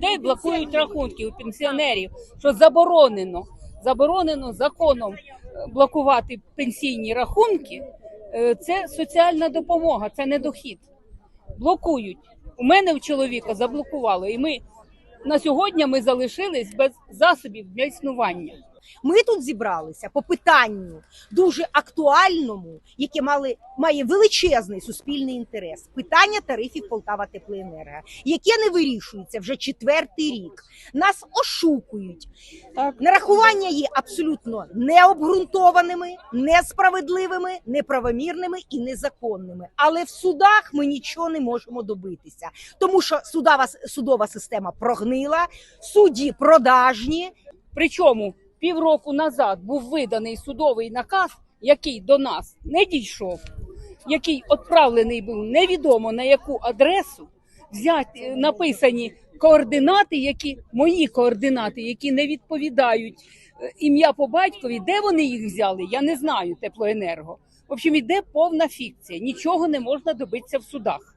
людей блокують рахунки у пенсіонерів, що заборонено, заборонено законом е, блокувати пенсійні рахунки. Е, Це соціальна допомога, це не дохід. Блокують. У мене у чоловіка заблокували, і ми на сьогодні ми залишились без засобів для існування. Ми тут зібралися по питанню дуже актуальному, яке мали має величезний суспільний інтерес. Питання тарифів Полтава Теплоенерго, яке не вирішується вже четвертий рік. Нас ошукують. Так. Нарахування є абсолютно необґрунтованими, несправедливими, неправомірними і незаконними. Але в судах ми нічого не можемо добитися, тому що судова судова система прогнила, судді продажні. Причому півроку назад був виданий судовий наказ, який до нас не дійшов, який відправлений був невідомо на яку адресу, взяти написані координати, які мої координати, які не відповідають е, ім'я по батькові. Де вони їх взяли? Я не знаю. Теплоенерго. В общем, іде повна фікція. Нічого не можна добитися в судах.